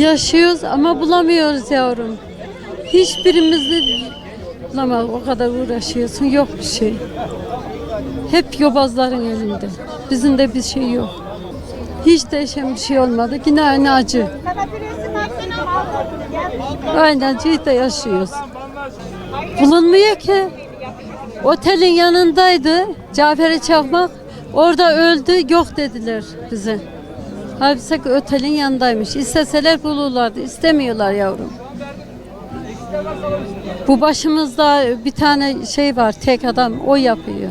Yaşıyoruz ama bulamıyoruz yavrum. Hiçbirimiz bulamadık. O kadar uğraşıyorsun. Yok bir şey. Hep yobazların elinde. Bizim de bir şey yok. Hiç değişen bir şey olmadı. Yine aynı acı. Aynı acıyı da yaşıyoruz. Bulunmuyor ki. Otelin yanındaydı Caferi Çakmak. Orada öldü yok dediler bize. Halbuki otelin yanındaymış. İsteseler bulurlardı. İstemiyorlar yavrum. Bu başımızda bir tane şey var tek adam o yapıyor.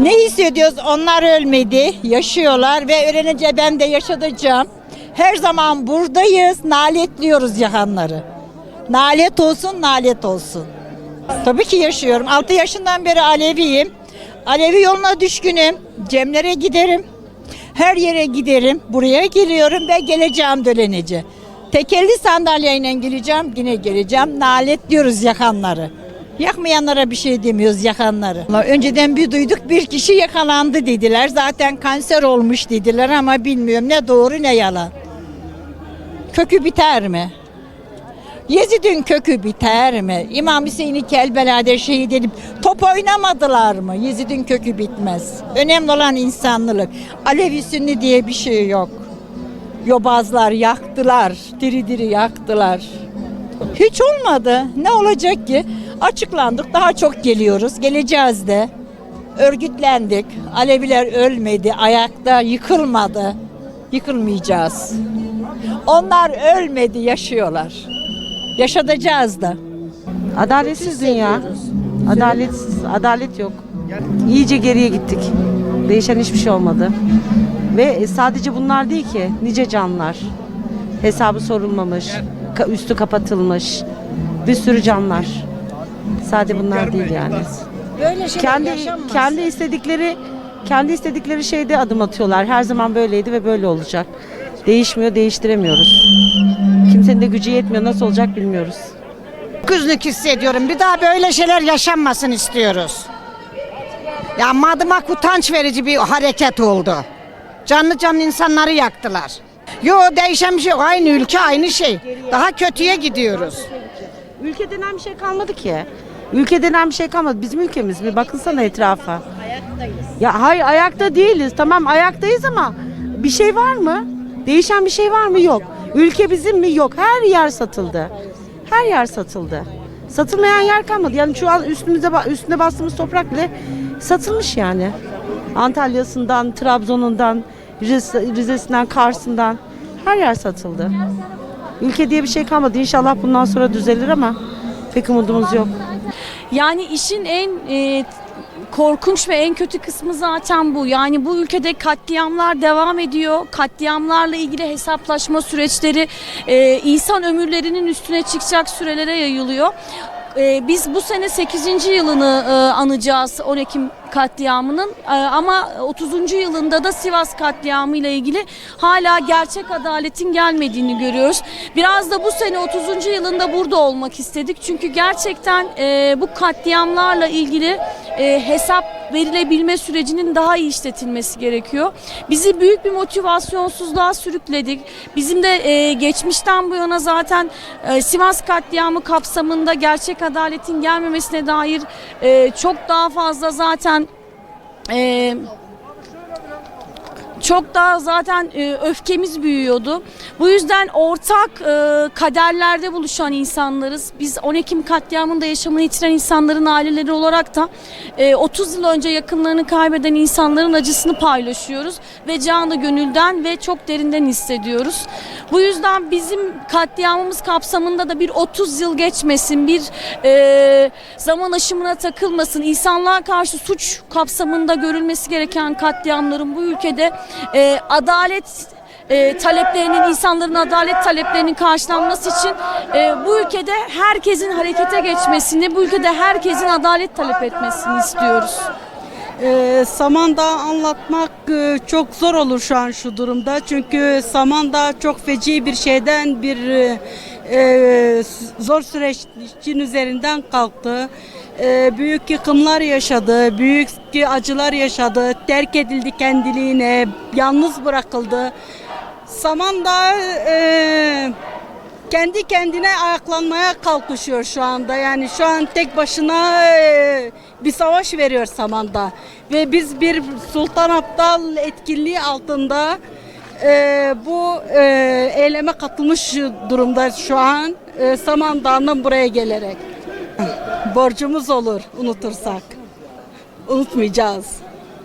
Ne hissediyoruz? Onlar ölmedi, yaşıyorlar ve öğrenince ben de yaşatacağım. Her zaman buradayız, naletliyoruz yakanları. Nalet olsun, nalet olsun. Tabii ki yaşıyorum. 6 yaşından beri Aleviyim. Alevi yoluna düşkünüm. Cemlere giderim. Her yere giderim. Buraya geliyorum ve geleceğim dönenice. Tekerli sandalyeyle geleceğim, yine geleceğim. Nalet diyoruz yakanları. Yakmayanlara bir şey demiyoruz yakanları. Önceden bir duyduk bir kişi yakalandı dediler. Zaten kanser olmuş dediler ama bilmiyorum ne doğru ne yalan. Kökü biter mi? Yezid'in kökü biter mi? İmam Hüseyin'i Kelbela'da şehit edip top oynamadılar mı? Yezid'in kökü bitmez. Önemli olan insanlılık. Alevi Sünni diye bir şey yok. Yobazlar yaktılar, diri diri yaktılar. Hiç olmadı. Ne olacak ki? Açıklandık, daha çok geliyoruz. Geleceğiz de. Örgütlendik. Aleviler ölmedi, ayakta yıkılmadı. Yıkılmayacağız. Onlar ölmedi, yaşıyorlar. Yaşatacağız da. Adaletsiz dünya. Adaletsiz, adalet yok. İyice geriye gittik. Değişen hiçbir şey olmadı. Ve sadece bunlar değil ki, nice canlar. Hesabı sorulmamış, üstü kapatılmış. Bir sürü canlar. Sadece bunlar değil yani. Böyle Kendi kendi istedikleri kendi istedikleri şeyde adım atıyorlar. Her zaman böyleydi ve böyle olacak. Değişmiyor, değiştiremiyoruz. Kimsenin de gücü yetmiyor. Nasıl olacak bilmiyoruz. Kızlık hissediyorum. Bir daha böyle şeyler yaşanmasın istiyoruz. Ya madımak utanç verici bir hareket oldu. Canlı canlı insanları yaktılar. Yo değişen bir şey yok. Aynı ülke aynı şey. Daha kötüye gidiyoruz. Ülke denen bir şey kalmadı ki. Ülke denen bir şey kalmadı. Bizim ülkemiz mi? Bakınsana etrafa. Ayaktayız. Ya hayır ayakta değiliz. Tamam ayaktayız ama bir şey var mı? Değişen bir şey var mı? Yok. Ülke bizim mi? Yok. Her yer satıldı. Her yer satıldı. Satılmayan yer kalmadı. Yani şu an üstümüze üstüne bastığımız toprak bile satılmış yani. Antalya'sından, Trabzon'undan, Rize- Rize'sinden, Kars'ından her yer satıldı. Ülke diye bir şey kalmadı. İnşallah bundan sonra düzelir ama pek umudumuz yok. Yani işin en e, korkunç ve en kötü kısmı zaten bu. Yani bu ülkede katliamlar devam ediyor. Katliamlarla ilgili hesaplaşma süreçleri e, insan ömürlerinin üstüne çıkacak sürelere yayılıyor. E, biz bu sene 8. yılını e, anacağız 10 Ekim katliamının E, ama 30. yılında da Sivas katliamı ile ilgili hala gerçek adaletin gelmediğini görüyoruz. Biraz da bu sene 30. yılında burada olmak istedik. Çünkü gerçekten e, bu katliamlarla ilgili e, hesap verilebilme sürecinin daha iyi işletilmesi gerekiyor. Bizi büyük bir motivasyonsuzluğa sürükledik. Bizim de e, geçmişten bu yana zaten e, Sivas katliamı kapsamında gerçek adaletin gelmemesine dair e, çok daha fazla zaten e, çok daha zaten e, öfkemiz büyüyordu. Bu yüzden ortak e, kaderlerde buluşan insanlarız. Biz 10 Ekim katliamında yaşamını yitiren insanların aileleri olarak da e, 30 yıl önce yakınlarını kaybeden insanların acısını paylaşıyoruz ve canı gönülden ve çok derinden hissediyoruz. Bu yüzden bizim katliamımız kapsamında da bir 30 yıl geçmesin, bir e, zaman aşımına takılmasın, insanlığa karşı suç kapsamında görülmesi gereken katliamların bu ülkede e, adalet e, taleplerinin, insanların adalet taleplerinin karşılanması için e, bu ülkede herkesin harekete geçmesini, bu ülkede herkesin adalet talep etmesini istiyoruz. Ee, Samandağ anlatmak e, çok zor olur şu an şu durumda. Çünkü Samandağ çok feci bir şeyden bir e, e, zor sürecin üzerinden kalktı. E, büyük yıkımlar yaşadı, büyük acılar yaşadı, terk edildi kendiliğine, yalnız bırakıldı. Samandağ e, kendi kendine ayaklanmaya kalkışıyor şu anda. Yani şu an tek başına e, bir savaş veriyor Saman'da. Ve biz bir Sultan Abdal etkinliği altında e, bu e, eyleme katılmış durumda şu an e, Samandağ'dan buraya gelerek. Borcumuz olur unutursak. Unutmayacağız.